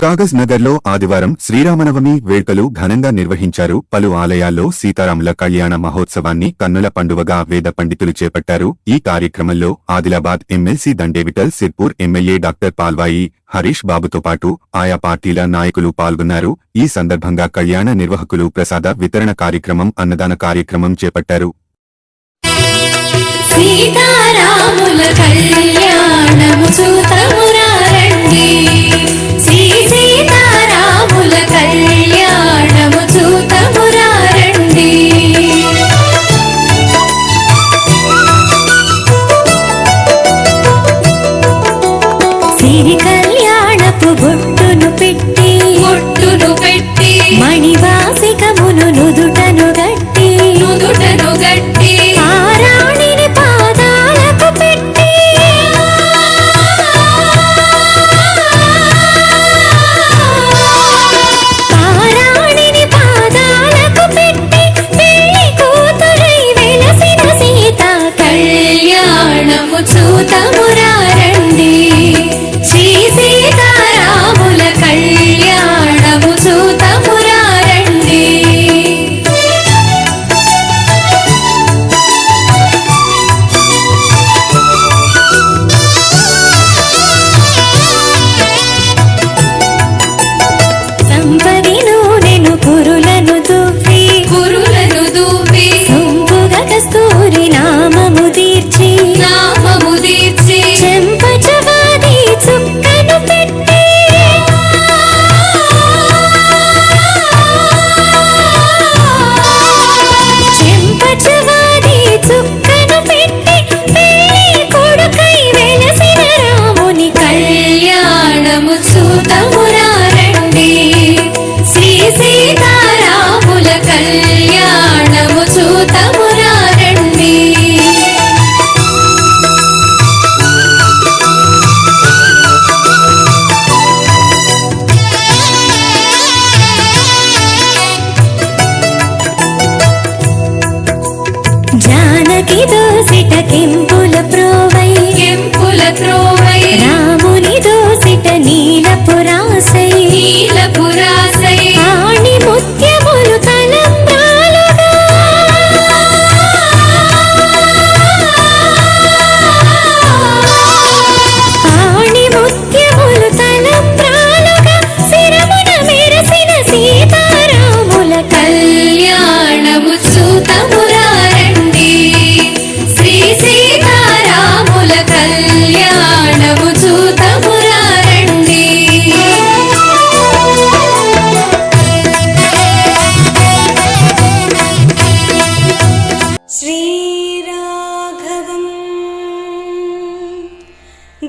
కాగజ్ నగర్లో ఆదివారం శ్రీరామనవమి వేడుకలు ఘనంగా నిర్వహించారు. పలు ఆలయాల్లో సీతారాముల కళ్యాణ మహోత్సవాన్ని కన్నుల పండువగా వేద పండితులు చేపట్టారు. ఈ కార్యక్రమంలో Adilabad MLC Dande Vittal Sirpur MLA doctor Palvai Harish బాబుతో పాటు ఆయా పార్టీల నాయకులు పాల్గొన్నారు. ఈ సందర్భంగా కళ్యాణ నిర్వాహకులు ప్రసాద వితరణ కార్యక్రమం అన్నదాన కార్యక్రమం చేపట్టారు. సీతారాముల కళ్యాణము చూతమురారండి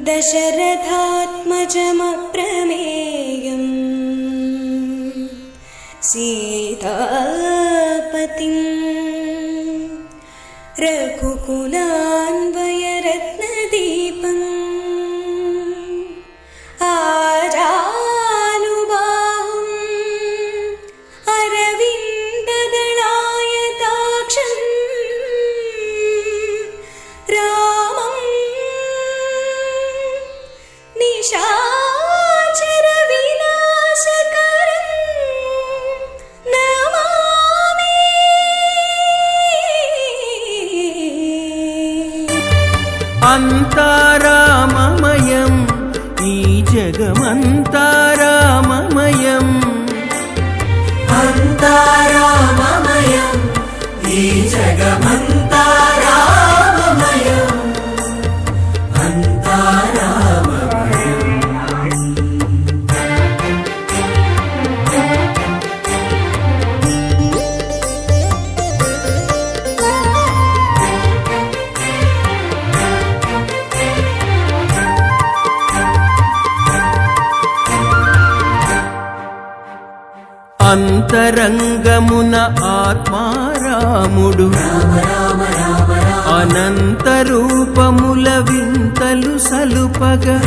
दशरथात्मजमप्रमेयम्। सीतापतिम्। रघुकुलान्वयरत्नदीपम् అంతరంగమున ఆత్మారాముడు. అనంత రూపముల వింతలు సలుపగా.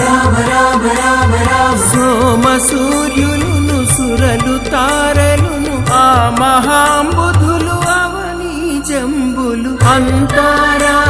సోమ సూర్యులును సురలు తారలును ఆ మహాంబుధులు అవని జంబులు. అంతారా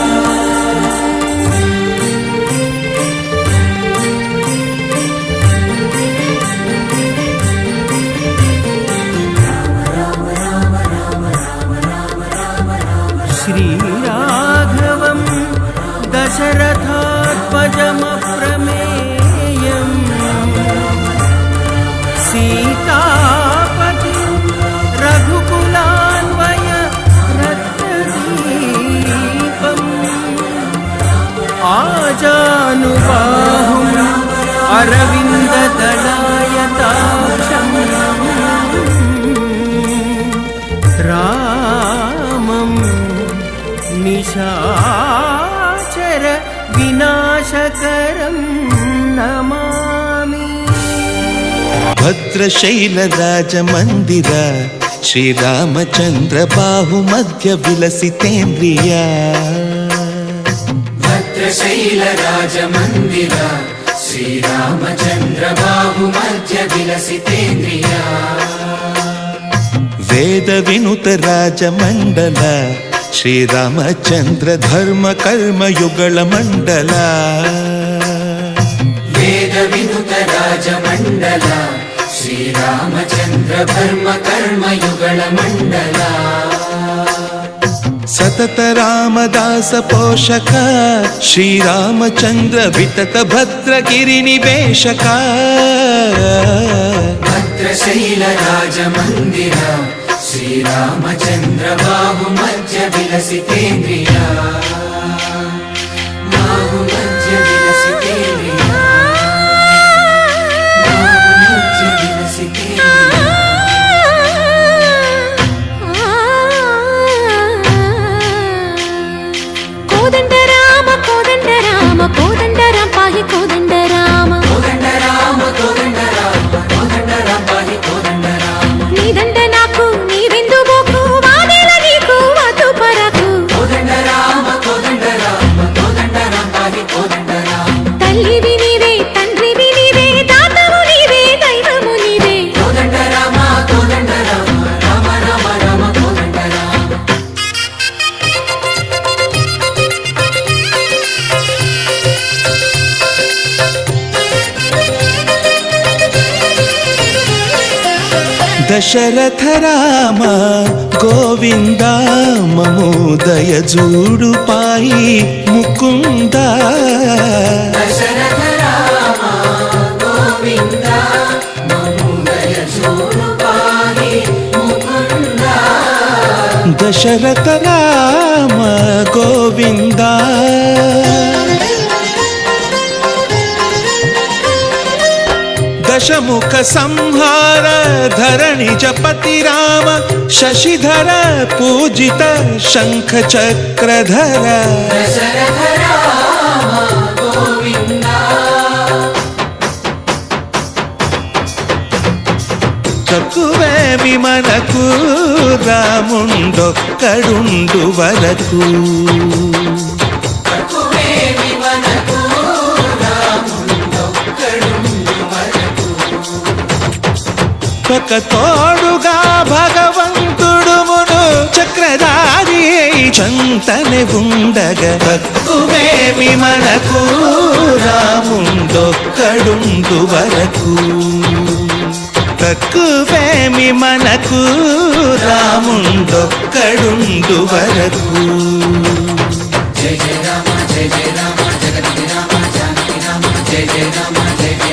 चराचर विनाशकरं नमामि भद्रशैलराजमन्दिर श्रीरामचन्द्रबाहुमध्य विलसितेन्द्रिया भद्रशैलराजमन्दिर श्रीरामचन्द्रबाहुमध्य विलसितेन्द्रिया वेदविनुतराजमण्डल శ్రీరామచంద్ర ధర్మ కర్మ యుగళ మండల. వేద వినుత రాజమండల. శ్రీరామచంద్ర ధర్మ కర్మ యుగళ మండల. సతత రామదాస పోషక శ్రీరామచంద్ర వితత భద్రగిరి నివేశక. భద్రశైల రాజమందిర. श्रीरामचन्द्र बाहुमध्य विलसितेन्द्रिया దశరథ రామ గోవింద మమోదయ జూడు పాయి ముకుంద. దశరథ రామ గోవింద దశముఖ సంహార ధరణి జపతి రామ శశిధర పూజిత శంఖ చక్రధర. చక్కువేమి మనకు రాముండొక్కడుండు వరకు. ఒక తోడుగా భగవంతుడు మును చక్రధారి అయి చంతనే ఉండగ. తక్కువేమి మనకు రాముండొక్కడుండు వరకు. తక్కువేమి మనకు రాముండొక్కడుండు వరకు. జయ జయ రామ జయ జయ రామ జగతి రామ జానకి రామ జయ జయ రామ జయ జయ